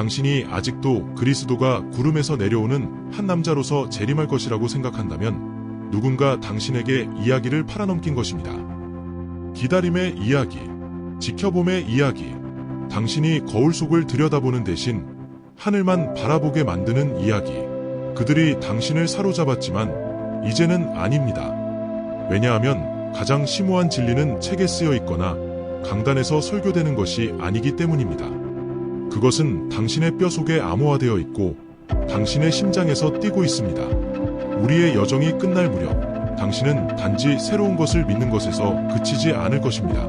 당신이 아직도 그리스도가 구름에서 내려오는 한 남자로서 재림할 것이라고 생각한다면 누군가 당신에게 이야기를 팔아넘긴 것입니다. 기다림의 이야기, 지켜봄의 이야기, 당신이 거울 속을 들여다보는 대신 하늘만 바라보게 만드는 이야기. 그들이 당신을 사로잡았지만 이제는 아닙니다. 왜냐하면 가장 심오한 진리는 책에 쓰여 있거나 강단에서 설교되는 것이 아니기 때문입니다. 그것은 당신의 뼈 속에 암호화되어 있고 당신의 심장에서 뛰고 있습니다. 우리의 여정이 끝날 무렵 당신은 단지 새로운 것을 믿는 것에서 그치지 않을 것입니다.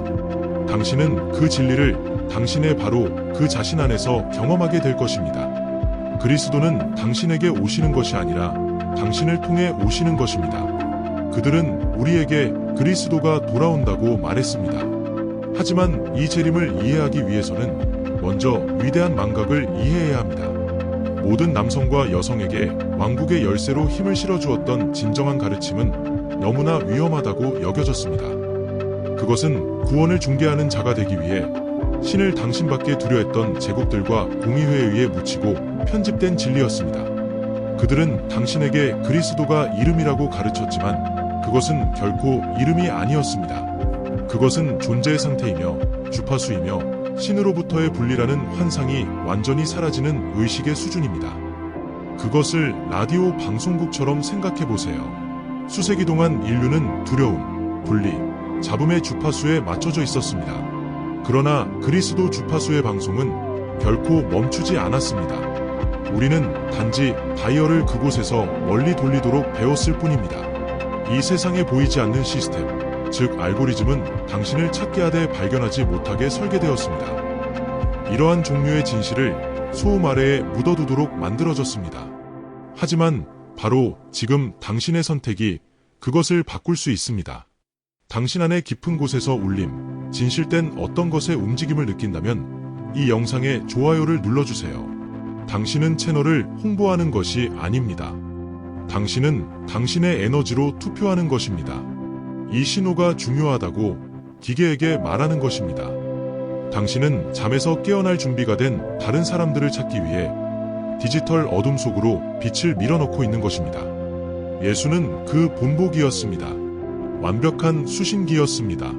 당신은 그 진리를 당신의 바로 그 자신 안에서 경험하게 될 것입니다. 그리스도는 당신에게 오시는 것이 아니라 당신을 통해 오시는 것입니다. 그들은 우리에게 그리스도가 돌아온다고 말했습니다. 하지만 이 재림을 이해하기 위해서는 먼저 위대한 망각을 이해해야 합니다. 모든 남성과 여성에게 왕국의 열쇠로 힘을 실어주었던 진정한 가르침은 너무나 위험하다고 여겨졌습니다. 그것은 구원을 중개하는 자가 되기 위해 신을 당신밖에 두려했던 제국들과 공의회에 의해 묻히고 편집된 진리였습니다. 그들은 당신에게 그리스도가 이름이라고 가르쳤지만 그것은 결코 이름이 아니었습니다. 그것은 존재의 상태이며 주파수이며 신으로부터의 분리라는 환상이 완전히 사라지는 의식의 수준입니다. 그것을 라디오 방송국처럼 생각해 보세요. 수세기 동안 인류는 두려움, 분리, 잡음의 주파수에 맞춰져 있었습니다. 그러나 그리스도 주파수의 방송은 결코 멈추지 않았습니다. 우리는 단지 다이얼을 그곳에서 멀리 돌리도록 배웠을 뿐입니다. 이 세상에 보이지 않는 시스템, 즉 알고리즘은 당신을 찾게 하되 발견하지 못하게 설계되었습니다. 이러한 종류의 진실을 소음 아래에 묻어두도록 만들어졌습니다. 하지만 바로 지금 당신의 선택이 그것을 바꿀 수 있습니다. 당신 안의 깊은 곳에서 울림, 진실된 어떤 것의 움직임을 느낀다면 이 영상에 좋아요를 눌러주세요. 당신은 채널을 홍보하는 것이 아닙니다. 당신은 당신의 에너지로 투표하는 것입니다. 이 신호가 중요하다고 기계에게 말하는 것입니다. 당신은 잠에서 깨어날 준비가 된 다른 사람들을 찾기 위해 디지털 어둠 속으로 빛을 밀어넣고 있는 것입니다. 예수는 그 본보기였습니다. 완벽한 수신기였습니다.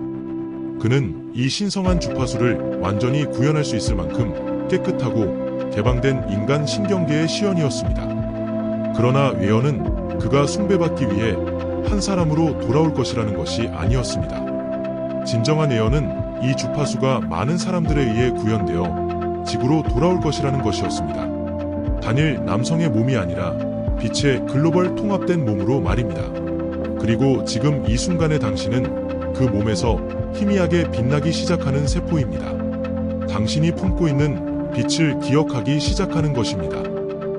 그는 이 신성한 주파수를 완전히 구현할 수 있을 만큼 깨끗하고 개방된 인간 신경계의 시연이었습니다. 그러나 외어는 그가 숭배받기 위해 한 사람으로 돌아올 것이라는 것이 아니었습니다. 진정한 예언은 이 주파수가 많은 사람들에 의해 구현되어 지구로 돌아올 것이라는 것이었습니다. 단일 남성의 몸이 아니라 빛의 글로벌 통합된 몸으로 말입니다. 그리고 지금 이 순간의 당신은 그 몸에서 희미하게 빛나기 시작하는 세포입니다. 당신이 품고 있는 빛을 기억하기 시작하는 것입니다.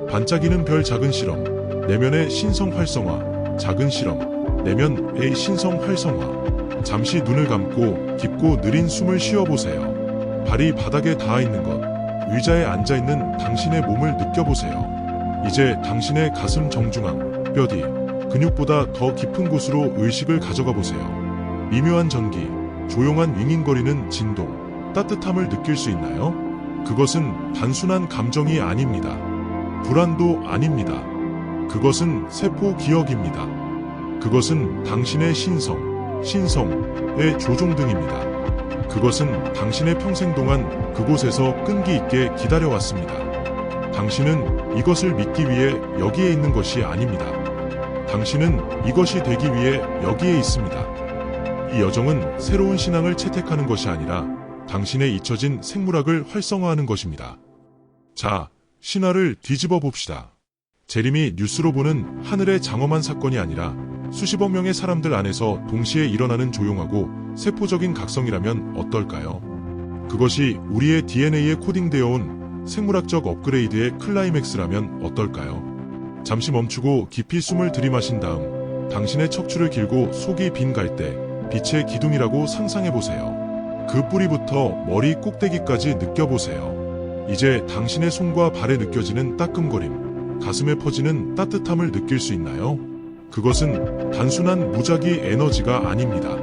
반짝이는 별 작은 실험, 내면의 신성 활성화, 작은 실험, 내면의 신성 활성화. 잠시 눈을 감고 깊고 느린 숨을 쉬어보세요. 발이 바닥에 닿아 있는 것, 의자에 앉아 있는 당신의 몸을 느껴보세요. 이제 당신의 가슴 정중앙, 뼈 뒤, 근육보다 더 깊은 곳으로 의식을 가져가 보세요. 미묘한 전기, 조용한 윙윙거리는 진동, 따뜻함을 느낄 수 있나요? 그것은 단순한 감정이 아닙니다. 불안도 아닙니다. 그것은 세포 기억입니다. 그것은 당신의 신성, 신성의 조종 등입니다. 그것은 당신의 평생 동안 그곳에서 끈기 있게 기다려왔습니다. 당신은 이것을 믿기 위해 여기에 있는 것이 아닙니다. 당신은 이것이 되기 위해 여기에 있습니다. 이 여정은 새로운 신앙을 채택하는 것이 아니라 당신의 잊혀진 생물학을 활성화하는 것입니다. 자, 신화를 뒤집어 봅시다. 재림이 뉴스로 보는 하늘의 장엄한 사건이 아니라 수십억 명의 사람들 안에서 동시에 일어나는 조용하고 세포적인 각성이라면 어떨까요? 그것이 우리의 DNA에 코딩되어 온 생물학적 업그레이드의 클라이맥스라면 어떨까요? 잠시 멈추고 깊이 숨을 들이마신 다음 당신의 척추를 길고 속이 빈 갈대, 빛의 기둥이라고 상상해 보세요. 그 뿌리부터 머리 꼭대기까지 느껴보세요. 이제 당신의 손과 발에 느껴지는 따끔거림, 가슴에 퍼지는 따뜻함을 느낄 수 있나요? 그것은 단순한 무작위 에너지가 아닙니다.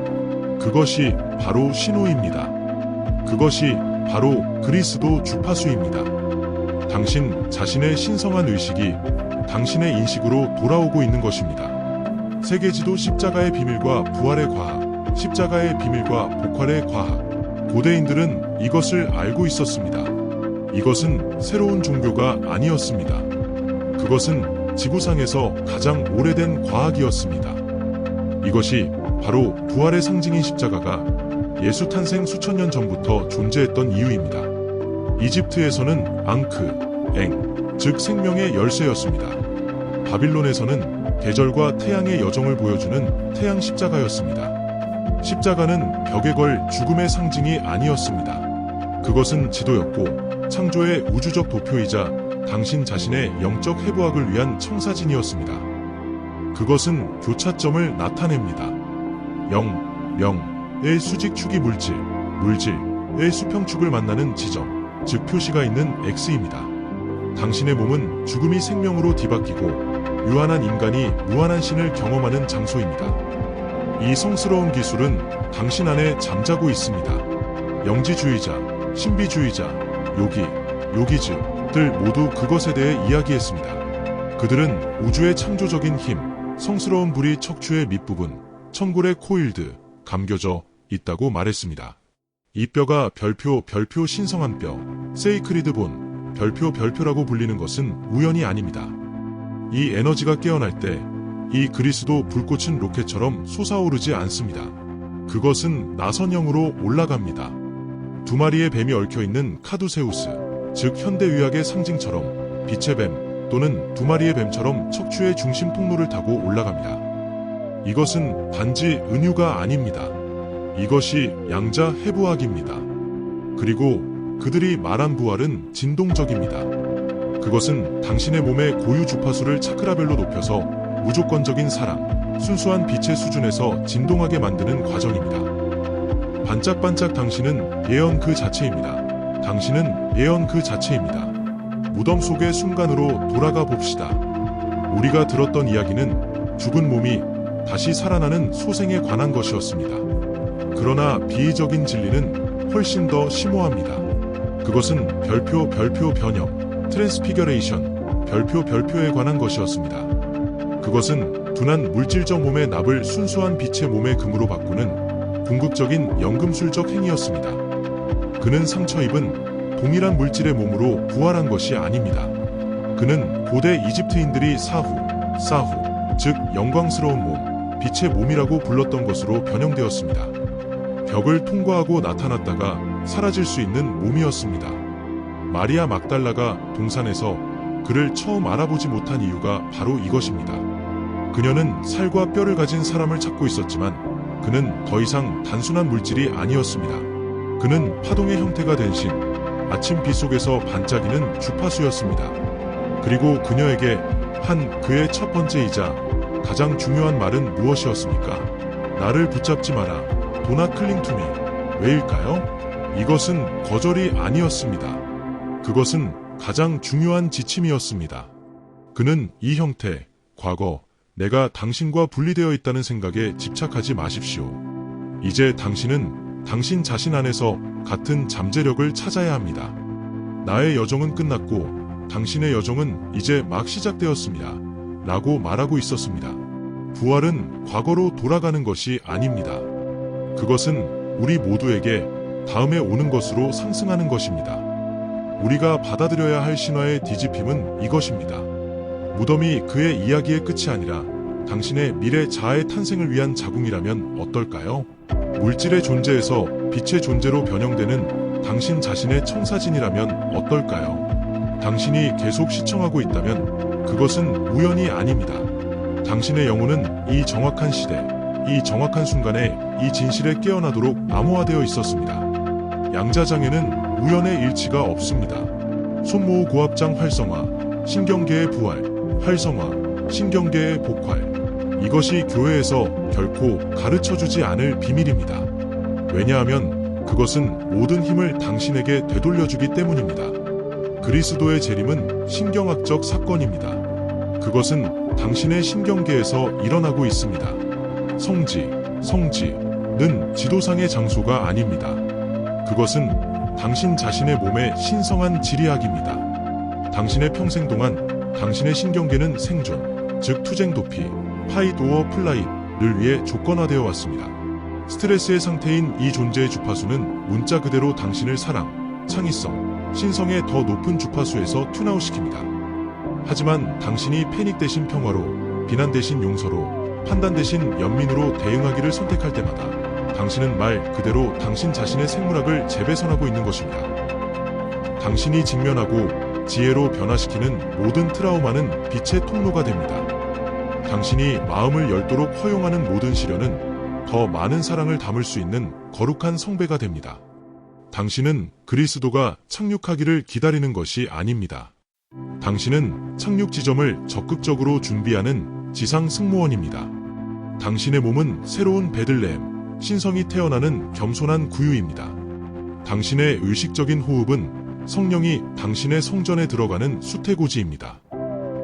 그것이 바로 신호입니다. 그것이 바로 그리스도 주파수입니다. 당신 자신의 신성한 의식이 당신의 인식으로 돌아오고 있는 것입니다. 세계지도 십자가의 비밀과 부활의 과학, 십자가의 비밀과 복활의 과학. 고대인들은 이것을 알고 있었습니다. 이것은 새로운 종교가 아니었습니다. 그것은 지구상에서 가장 오래된 과학이었습니다. 이것이 바로 부활의 상징인 십자가가 예수 탄생 수천 년 전부터 존재했던 이유입니다. 이집트에서는 앙크, 엥, 즉 생명의 열쇠였습니다. 바빌론에서는 계절과 태양의 여정을 보여주는 태양 십자가였습니다. 십자가는 벽에 걸 죽음의 상징이 아니었습니다. 그것은 지도였고 창조의 우주적 도표이자 당신 자신의 영적 해부학을 위한 청사진이었습니다. 그것은 교차점을 나타냅니다. 영, 명의 수직 축이 물질, 물질의 수평축을 만나는 지점, 즉 표시가 있는 X입니다. 당신의 몸은 죽음이 생명으로 뒤바뀌고 유한한 인간이 무한한 신을 경험하는 장소입니다. 이 성스러운 기술은 당신 안에 잠자고 있습니다. 영지주의자, 신비주의자, 요기, 요기즈들 모두 그것에 대해 이야기했습니다. 그들은 우주의 창조적인 힘, 성스러운 불이 척추의 밑부분, 천골의 코일드, 감겨져 있다고 말했습니다. 이 뼈가 별표 별표 신성한 뼈, 세이크리드 본, 별표 별표라고 불리는 것은 우연이 아닙니다. 이 에너지가 깨어날 때 이 그리스도 불꽃은 로켓처럼 솟아오르지 않습니다. 그것은 나선형으로 올라갑니다. 두 마리의 뱀이 얽혀 있는 카두세우스, 즉 현대의학의 상징처럼 빛의 뱀 또는 두 마리의 뱀처럼 척추의 중심 통로를 타고 올라갑니다. 이것은 단지 은유가 아닙니다. 이것이 양자 해부학입니다. 그리고 그들이 말한 부활은 진동적입니다. 그것은 당신의 몸의 고유 주파수를 차크라별로 높여서 무조건적인 사랑, 순수한 빛의 수준에서 진동하게 만드는 과정입니다. 반짝반짝 당신은 예언 그 자체입니다. 당신은 예언 그 자체입니다. 무덤 속의 순간으로 돌아가 봅시다. 우리가 들었던 이야기는 죽은 몸이 다시 살아나는 소생에 관한 것이었습니다. 그러나 비의적인 진리는 훨씬 더 심오합니다. 그것은 별표 별표 변형, 트랜스피겨레이션, 별표 별표에 관한 것이었습니다. 그것은 둔한 물질적 몸의 납을 순수한 빛의 몸의 금으로 바꾸는 궁극적인 연금술적 행위였습니다. 그는 상처 입은 동일한 물질의 몸으로 부활한 것이 아닙니다. 그는 고대 이집트인들이 사후, 사후, 즉 영광스러운 몸, 빛의 몸이라고 불렀던 것으로 변형되었습니다. 벽을 통과하고 나타났다가 사라질 수 있는 몸이었습니다. 마리아 막달라가 동산에서 그를 처음 알아보지 못한 이유가 바로 이것입니다. 그녀는 살과 뼈를 가진 사람을 찾고 있었지만 그는 더 이상 단순한 물질이 아니었습니다. 그는 파동의 형태가 된 신, 아침 빛 속에서 반짝이는 주파수였습니다. 그리고 그녀에게 한 그의 첫 번째이자 가장 중요한 말은 무엇이었습니까? 나를 붙잡지 마라. 도나 클링 투미. 왜일까요? 이것은 거절이 아니었습니다. 그것은 가장 중요한 지침이었습니다. 그는 이 형태, 과거, 내가 당신과 분리되어 있다는 생각에 집착하지 마십시오. 이제 당신은 당신 자신 안에서 같은 잠재력을 찾아야 합니다. 나의 여정은 끝났고 당신의 여정은 이제 막 시작되었습니다. 라고 말하고 있었습니다. 부활은 과거로 돌아가는 것이 아닙니다. 그것은 우리 모두에게 다음에 오는 것으로 상승하는 것입니다. 우리가 받아들여야 할 신화의 뒤집힘은 이것입니다. 무덤이 그의 이야기의 끝이 아니라 당신의 미래 자아의 탄생을 위한 자궁이라면 어떨까요? 물질의 존재에서 빛의 존재로 변형되는 당신 자신의 청사진이라면 어떨까요? 당신이 계속 시청하고 있다면 그것은 우연이 아닙니다. 당신의 영혼은 이 정확한 시대, 이 정확한 순간에 이 진실에 깨어나도록 암호화되어 있었습니다. 양자장에는 우연의 일치가 없습니다. 손모호 고합장 활성화, 신경계의 부활, 활성화, 신경계의 복활. 이것이 교회에서 결코 가르쳐 주지 않을 비밀입니다. 왜냐하면 그것은 모든 힘을 당신에게 되돌려주기 때문입니다. 그리스도의 재림은 신경학적 사건입니다. 그것은 당신의 신경계에서 일어나고 있습니다. 성지, 성지는 지도상의 장소가 아닙니다. 그것은 당신 자신의 몸의 신성한 지리학입니다. 당신의 평생 동안 당신의 신경계는 생존, 즉 투쟁 도피, 파이트 오어 플라이를 위해 조건화되어 왔습니다. 스트레스의 상태인 이 존재의 주파수는 문자 그대로 당신을 사랑, 창의성, 신성의 더 높은 주파수에서 튠아웃 시킵니다. 하지만 당신이 패닉 대신 평화로, 비난 대신 용서로, 판단 대신 연민으로 대응하기를 선택할 때마다 당신은 말 그대로 당신 자신의 생물학을 재배선하고 있는 것입니다. 당신이 직면하고 지혜로 변화시키는 모든 트라우마는 빛의 통로가 됩니다. 당신이 마음을 열도록 허용하는 모든 시련은 더 많은 사랑을 담을 수 있는 거룩한 성배가 됩니다. 당신은 그리스도가 착륙하기를 기다리는 것이 아닙니다. 당신은 착륙 지점을 적극적으로 준비하는 지상 승무원입니다. 당신의 몸은 새로운 베들레헴, 신성이 태어나는 겸손한 구유입니다. 당신의 의식적인 호흡은 성령이 당신의 성전에 들어가는 수태고지입니다.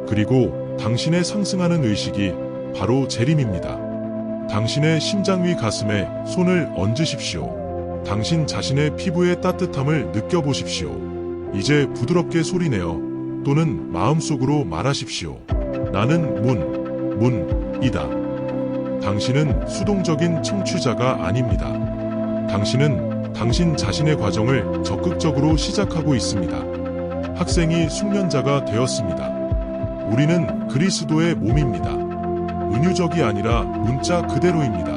그리고 당신의 상승하는 의식이 바로 재림입니다. 당신의 심장 위 가슴에 손을 얹으십시오. 당신 자신의 피부의 따뜻함을 느껴보십시오. 이제 부드럽게 소리내어 또는 마음속으로 말하십시오. 나는 문, 문이다. 당신은 수동적인 청취자가 아닙니다. 당신은 당신 자신의 과정을 적극적으로 시작하고 있습니다. 학생이 숙련자가 되었습니다. 우리는 그리스도의 몸입니다. 은유적이 아니라 문자 그대로입니다.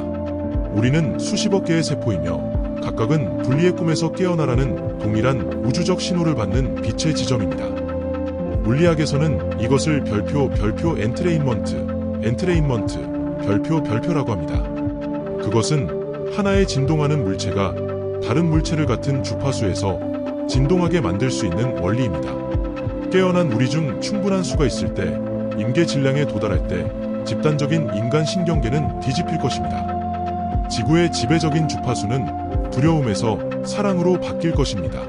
우리는 수십억 개의 세포이며 각각은 분리의 꿈에서 깨어나라는 동일한 우주적 신호를 받는 빛의 지점입니다. 물리학에서는 이것을 별표 별표 엔트레인먼트, 엔트레인먼트, 별표 별표라고 합니다. 그것은 하나의 진동하는 물체가 다른 물체를 같은 주파수에서 진동하게 만들 수 있는 원리입니다. 깨어난 우리 중 충분한 수가 있을 때, 임계 질량에 도달할 때 집단적인 인간 신경계는 뒤집힐 것입니다. 지구의 지배적인 주파수는 두려움에서 사랑으로 바뀔 것입니다.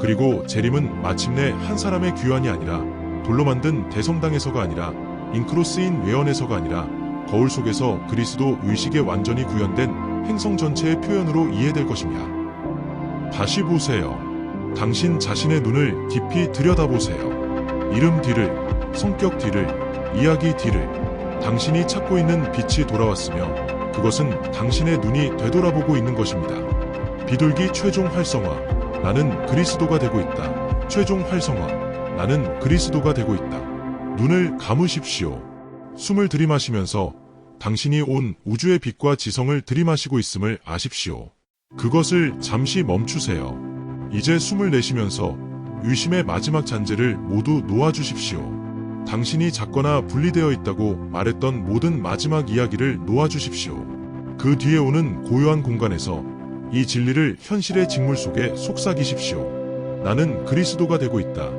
그리고 재림은 마침내 한 사람의 귀환이 아니라 돌로 만든 대성당에서가 아니라 잉크로 쓰인 외연에서가 아니라 거울 속에서 그리스도 의식에 완전히 구현된 행성 전체의 표현으로 이해될 것입니다. 다시 보세요. 당신 자신의 눈을 깊이 들여다보세요. 이름 뒤를, 성격 뒤를, 이야기 뒤를, 당신이 찾고 있는 빛이 돌아왔으며 그것은 당신의 눈이 되돌아보고 있는 것입니다. 비둘기 최종 활성화. 나는 그리스도가 되고 있다. 최종 활성화. 나는 그리스도가 되고 있다. 눈을 감으십시오. 숨을 들이마시면서 당신이 온 우주의 빛과 지성을 들이마시고 있음을 아십시오. 그것을 잠시 멈추세요. 이제 숨을 내쉬면서 의심의 마지막 잔재를 모두 놓아주십시오. 당신이 작거나 분리되어 있다고 말했던 모든 마지막 이야기를 놓아주십시오. 그 뒤에 오는 고요한 공간에서 이 진리를 현실의 직물 속에 속삭이십시오. 나는 그리스도가 되고 있다.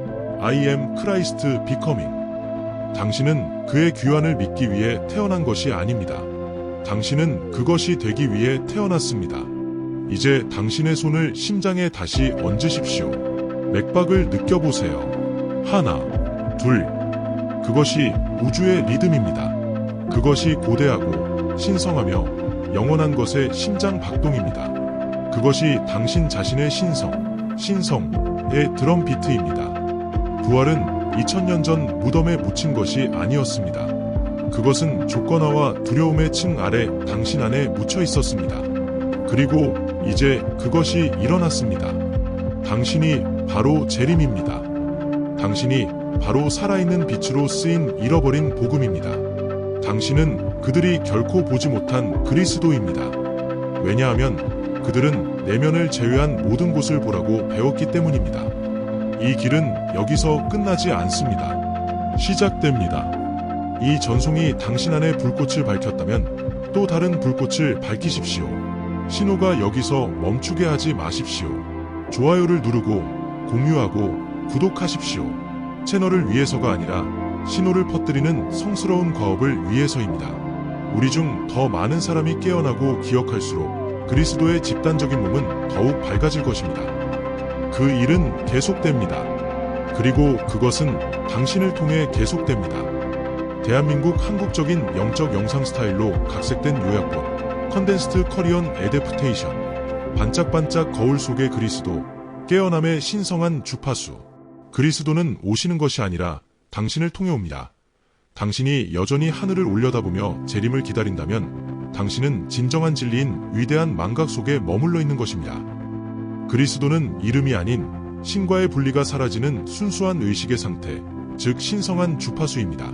I am Christ becoming. 당신은 그의 귀환을 믿기 위해 태어난 것이 아닙니다. 당신은 그것이 되기 위해 태어났습니다. 이제 당신의 손을 심장에 다시 얹으십시오. 맥박을 느껴보세요. 하나, 둘. 그것이 우주의 리듬입니다. 그것이 고대하고 신성하며 영원한 것의 심장 박동입니다. 그것이 당신 자신의 신성, 신성의 드럼 비트입니다. 부활은 2000년 전 무덤에 묻힌 것이 아니었습니다. 그것은 조건화와 두려움의 층 아래 당신 안에 묻혀 있었습니다. 그리고 이제 그것이 일어났습니다. 당신이 바로 재림입니다. 당신이 바로 살아있는 빛으로 쓰인 잃어버린 복음입니다. 당신은 그들이 결코 보지 못한 그리스도입니다. 왜냐하면 그들은 내면을 제외한 모든 곳을 보라고 배웠기 때문입니다. 이 길은 여기서 끝나지 않습니다. 시작됩니다. 이 전송이 당신 안에 불꽃을 밝혔다면 또 다른 불꽃을 밝히십시오. 신호가 여기서 멈추게 하지 마십시오. 좋아요를 누르고 공유하고 구독하십시오. 채널을 위해서가 아니라 신호를 퍼뜨리는 성스러운 과업을 위해서입니다. 우리 중 더 많은 사람이 깨어나고 기억할수록 그리스도의 집단적인 몸은 더욱 밝아질 것입니다. 그 일은 계속됩니다. 그리고 그것은 당신을 통해 계속됩니다. 대한민국 한국적인 영적 영상 스타일로 각색된 요약본 컨덴스트 커리언 에데프테이션 반짝반짝 거울 속의 그리스도 깨어남의 신성한 주파수 그리스도는 오시는 것이 아니라 당신을 통해 옵니다. 당신이 여전히 하늘을 올려다보며 재림을 기다린다면 당신은 진정한 진리인 위대한 망각 속에 머물러 있는 것입니다. 그리스도는 이름이 아닌 신과의 분리가 사라지는 순수한 의식의 상태, 즉 신성한 주파수입니다.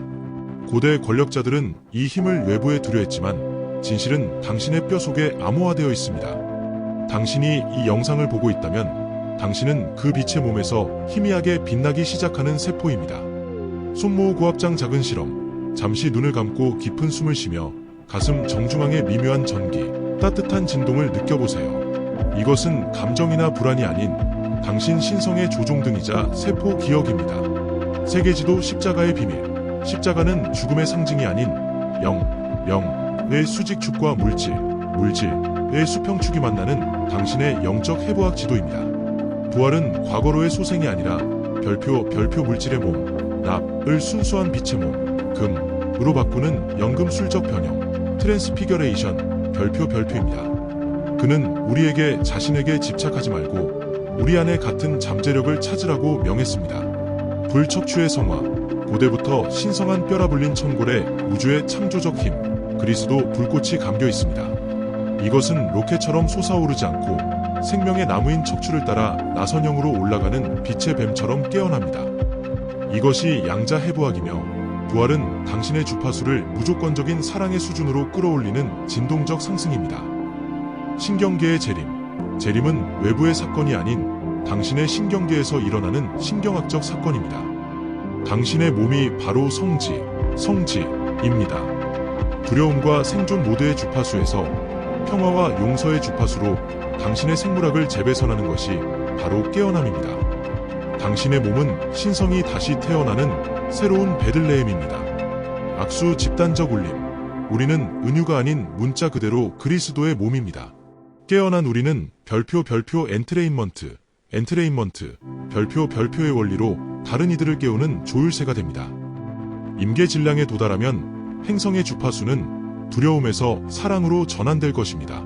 고대 권력자들은 이 힘을 외부에 두려했지만 진실은 당신의 뼈 속에 암호화되어 있습니다. 당신이 이 영상을 보고 있다면 당신은 그 빛의 몸에서 희미하게 빛나기 시작하는 세포입니다. 손모 고압장 작은 실험. 잠시 눈을 감고 깊은 숨을 쉬며 가슴 정중앙의 미묘한 전기, 따뜻한 진동을 느껴보세요. 이것은 감정이나 불안이 아닌 당신 신성의 조종등이자 세포 기억입니다. 세계지도 십자가의 비밀. 십자가는 죽음의 상징이 아닌 영, 영 의 수직축과 물질, 물질의 수평축이 만나는 당신의 영적 해부학 지도입니다. 부활은 과거로의 소생이 아니라 별표, 별표 물질의 몸, 납을 순수한 빛의 몸, 금으로 바꾸는 연금술적 변형, 트랜스피겨레이션, 별표, 별표입니다. 그는 우리에게 자신에게 집착하지 말고 우리 안에 같은 잠재력을 찾으라고 명했습니다. 불척추의 성화, 고대부터 신성한 뼈라 불린 천골에 우주의 창조적 힘, 그리스도 불꽃이 감겨 있습니다. 이것은 로켓처럼 솟아오르지 않고 생명의 나무인 척추를 따라 나선형으로 올라가는 빛의 뱀처럼 깨어납니다. 이것이 양자 해부학이며 부활은 당신의 주파수를 무조건적인 사랑의 수준으로 끌어올리는 진동적 상승입니다. 신경계의 재림. 재림은 외부의 사건이 아닌 당신의 신경계에서 일어나는 신경학적 사건입니다. 당신의 몸이 바로 성지, 성지입니다. 두려움과 생존 모드의 주파수에서 평화와 용서의 주파수로 당신의 생물학을 재배선하는 것이 바로 깨어남입니다. 당신의 몸은 신성이 다시 태어나는 새로운 베들레헴입니다. 악수 집단적 울림. 우리는 은유가 아닌 문자 그대로 그리스도의 몸입니다. 깨어난 우리는 별표 별표 엔트레인먼트, 엔트레인먼트, 별표 별표의 원리로 다른 이들을 깨우는 조율세가 됩니다. 임계 질량에 도달하면 행성의 주파수는 두려움에서 사랑으로 전환될 것입니다.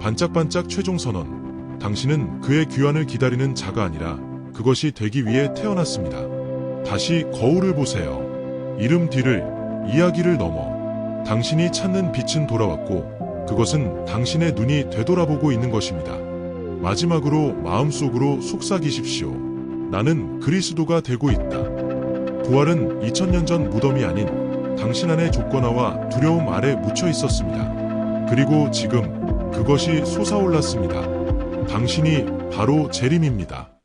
반짝반짝 최종 선언. 당신은 그의 귀환을 기다리는 자가 아니라 그것이 되기 위해 태어났습니다. 다시 거울을 보세요. 이름 뒤를, 이야기를 넘어. 당신이 찾는 빛은 돌아왔고 그것은 당신의 눈이 되돌아보고 있는 것입니다. 마지막으로 마음속으로 속삭이십시오. 나는 그리스도가 되고 있다. 부활은 2000년 전 무덤이 아닌 당신 안의 조건화와 두려움 아래 묻혀 있었습니다. 그리고 지금 그것이 솟아올랐습니다. 당신이 바로 재림입니다.